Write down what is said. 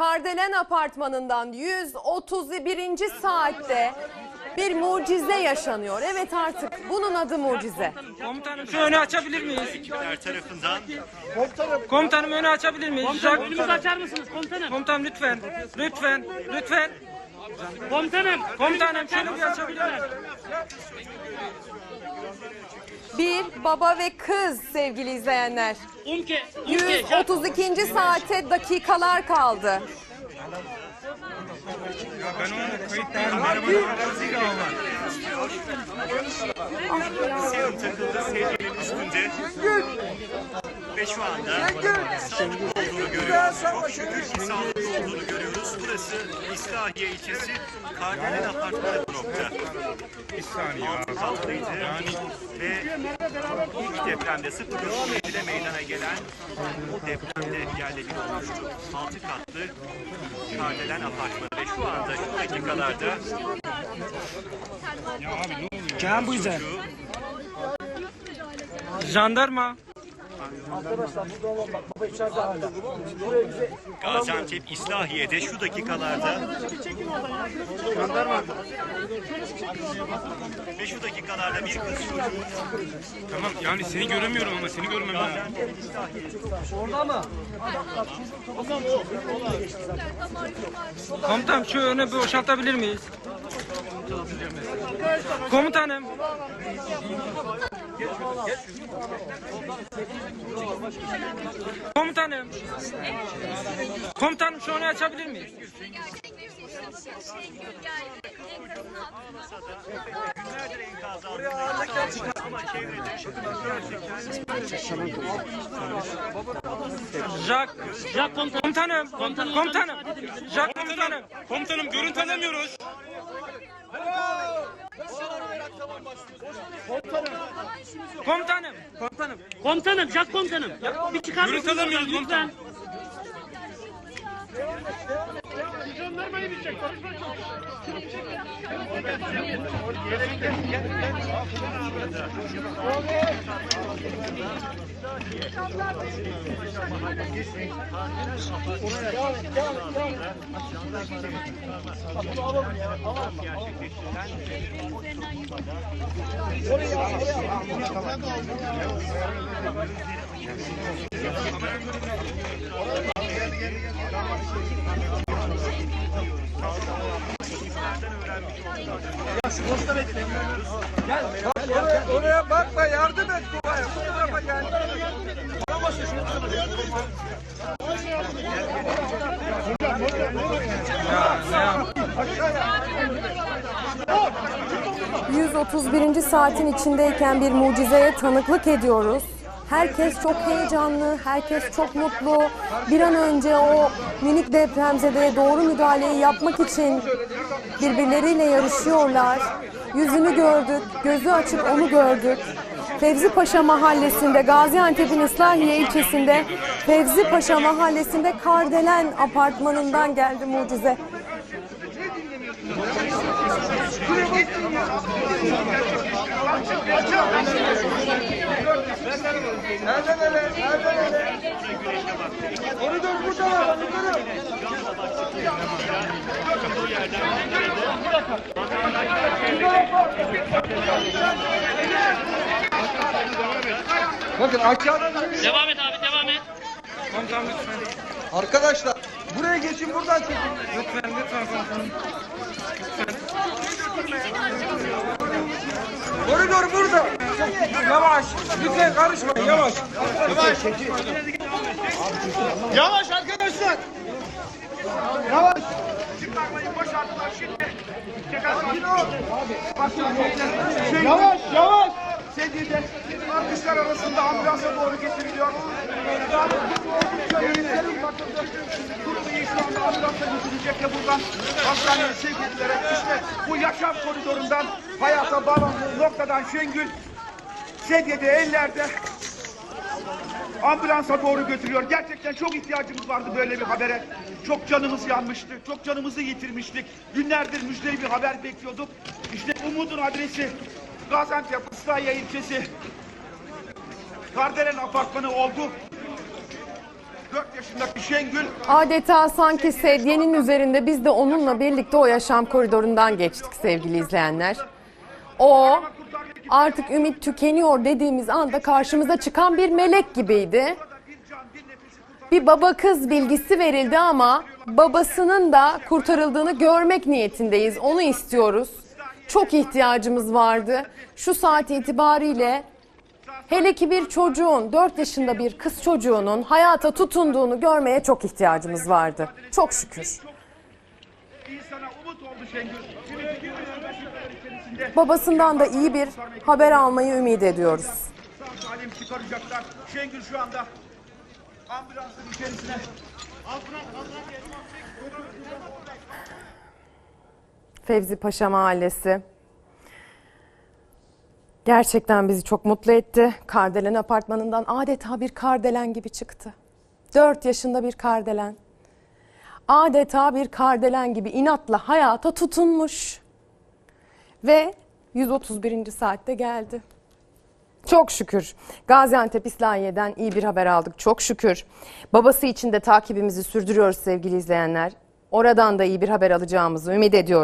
Kardelen Apartmanı'ndan 131. saatte bir mucize yaşanıyor. Evet artık bunun adı mucize. Komutanım şu önü açabilir miyiz? ekipler tarafından Komutanım önü açabilir miyiz? Komutanım önümüzü açar mısınız komutanım? Komutanım lütfen. Lütfen. Lütfen. Komutanım. Komutanım şöyle bir açabilir miyiz? Bir baba ve kız sevgili izleyenler. Umke. Umke. Jack. 132. saate dakikalar kaldı. serum takıldı sedyenin üstünde ve şu anda sağlıklı olduğunu görüyoruz. Çok şükür ki sağlıklı olduğunu görüyoruz. Burası İslahiye ilçesi Kardelen Apartmanı bu nokta. Altı katlıydı ve ilk depremde 0.7'de meydana gelen o depremde yerle bir olmuştu. Altı katlı Kardelen Apartmanı ve şu anda şu dakikalarda Can bu yüzden. Jandarma. Gaziantep İslahiye'de şu dakikalarda ve şu dakikalarda bir kız çocuğu Tamam yani seni göremiyorum ama seni görmem lazım. Komutanım şu önü bir boşaltabilir miyiz? Komutanım. Komutanım. Komutanım şu önü açabilir miyiz? ama çevrede Jack. Jack komutanım. Komutanım. Komutanım. Komutanım. Jack komutanım. Komutanım görüntü alamıyoruz. Komutanım. Komutanım. Komutanım. Jack komutanım. Bir çıkar mısınız alamıyoruz Gel gel gel. Oraya bakma yardım et. Bu tarafa gel. Ya ne yap? 131. saatin içindeyken bir mucizeye tanıklık ediyoruz. Herkes çok heyecanlı, herkes çok mutlu. Bir an önce o minik depremzedeye doğru müdahaleyi yapmak için birbirleriyle yarışıyorlar. Yüzünü gördük, gözü açık onu gördük. Fevzi Paşa Mahallesi'nde, Gaziantep'in İslahiye ilçesinde Fevzi Paşa Mahallesi'nde Kardelen apartmanından geldi mucize. Bakın aşağıdan Devam et abi devam et. Komutanım lütfen. arkadaşlar buraya geçin buradan çekin. Lütfen lütfen komutanım. Koridor burada. Yavaş. Lütfen karışmayın yavaş. Yavaş arkadaşlar. Yavaş. Yavaş yavaş. Sedyede alkışlar arasında ambulansa doğru getiriliyor. Yönetmenin bakıldı. Durumu iyi şu anda ambulansa götürecek ve buradan hastaneye sevk edilerek işte bu yaşam koridorundan hayata bağlandığı noktadan Şengül sedyede ellerde ambulansa doğru götürüyor. Gerçekten çok ihtiyacımız vardı böyle bir habere. Çok canımız yanmıştı. Çok canımızı yitirmiştik. Günlerdir müjdeli bir haber bekliyorduk. İşte umudun adresi Gaziantep Islahiye ilçesi Kardelen apartmanı oldu. 4 yaşındaki Şengül Adeta sanki sedyenin üzerinde biz de onunla birlikte o yaşam koridorundan geçtik sevgili izleyenler. O artık ümit tükeniyor dediğimiz anda karşımıza çıkan bir melek gibiydi. bir baba kız bilgisi verildi ama babasının da kurtarıldığını görmek niyetindeyiz. Onu istiyoruz. Çok ihtiyacımız vardı. Şu saat itibariyle hele ki bir çocuğun, 4 yaşında bir kız çocuğunun hayata tutunduğunu görmeye çok ihtiyacımız vardı. Çok şükür. Babasından da iyi bir haber almayı ümit ediyoruz. salim çıkaracaklar. Şengül şu anda ambulansın içerisine Fevzi Paşa Mahallesi. Gerçekten bizi çok mutlu etti. Kardelen apartmanından adeta bir kardelen gibi çıktı. 4 yaşında bir kardelen. Adeta bir kardelen gibi inatla hayata tutunmuş. Ve 131. saatte geldi. Çok şükür. Gaziantep İslahiye'den iyi bir haber aldık. Çok şükür. Babası için de takibimizi sürdürüyoruz sevgili izleyenler. Oradan da iyi bir haber alacağımızı ümit ediyoruz.